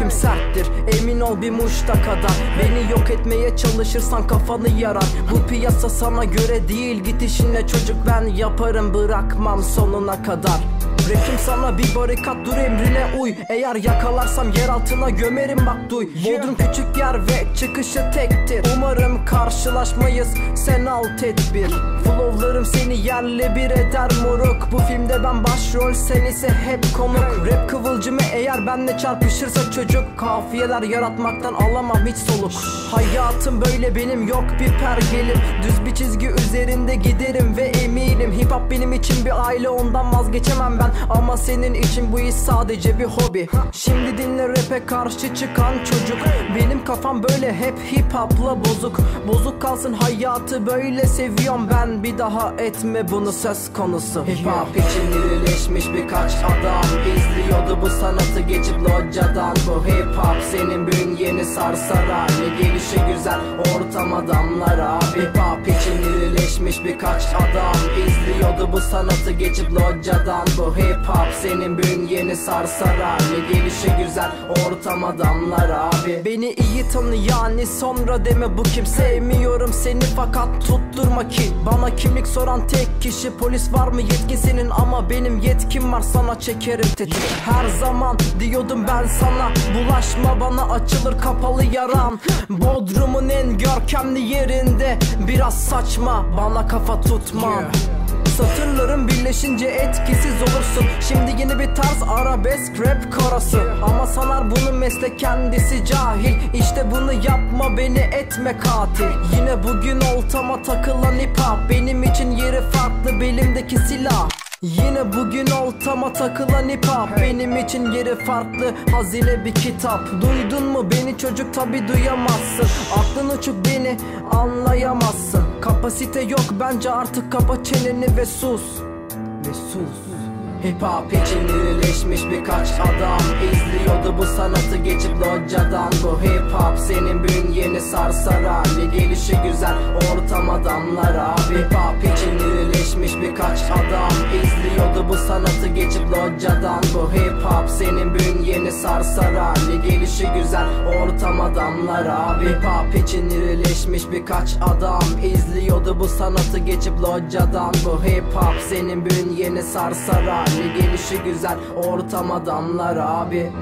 Üstüm serttir emin ol bir muşta kadar. Beni yok etmeye çalışırsan kafanı yarar. Bu piyasa sana göre değil git işinle çocuk ben yaparım bırakmam sonuna kadar. Rapim sana bir barikat dur emrine uy. Eğer yakalarsam yer altına gömerim bak duy. Bodrum küçük yer ve çıkışı tektir. Umarım karşılaşmayız sen al tedbir Flowlarım seni yerle bir eder moruk. Bu filmde ben başrol sen ise hep konuk. Rap kıvılcımı eğer benle çarpışırsa çocuk. Kafiyeler yaratmaktan alamam hiç soluk. Hayatım böyle benim yok bir pergelim. Düz bir çizgi üzerinde giderim ve hop benim için bir aile ondan vazgeçemem ben. Ama senin için bu iş sadece bir hobi. Şimdi dinle rap'e karşı çıkan çocuk. Benim kafam böyle hep hip hopla bozuk. Bozuk kalsın hayatı böyle seviyorum ben. Bir daha etme bunu söz konusu. Hip hop için irileşmiş birkaç adam izliyordu bu sanatı geçip locadan Bu hip hop senin bünyeni sarsar hali Gelişi güzel ortam adamlar abi Hip hop için irileşmiş birkaç adam izliyordu bu sanatı geçip locadan Bu hip hop senin bünyeni sarsar hali Gelişi güzel ortam adamlar abi. Beni iyi tanı yani sonra deme bu kim? Sevmiyorum seni fakat tutturma ki. Bana kimlik soran tek kişi polis var mı? Yetki senin Ama benim yetkim var sana çekerim tetik Her zaman diyordum ben sana Bulaşma bana açılır kapalı yaram. Bodrum'un en görkemli yerinde Biraz saçma bana kafa tutma Satırlarım birleşince etkisiz olursun. Şimdi yeni bir tarz arabesk rap korası Ama sanar bunu meslek kendisi cahil. İşte bunu yapma beni etme katil. Yine bugün oltama takılan hop. Benim için yeri farklı belimdeki silah. Yine bugün oltama takılan hop. Benim için yeri farklı hazine bir kitap. Duydun mu beni çocuk? Tabi duyamazsın. Aklın uçuk beni anlayamazsın Kapasite yok bence artık kapa çeneni ve sus. Ve sus. Hip hop için irileşmiş birkaç adam izliyordu bu sanatı geçip locadan Bu hip hop senin bünyeni sarsar hali Gelişi güzel ortam adamlar abi Hip hop için irileşmiş birkaç adam izliyordu bu sanatı geçip locadan Bu hip hop senin bünyeni sarsar hali Gelişi güzel ortam adamlar abi Hip hop için irileşmiş birkaç adam izliyordu bu sanatı geçip locadan Bu hip hop senin bünyeni sarsar hali Gelişi güzel ortam adamlar abi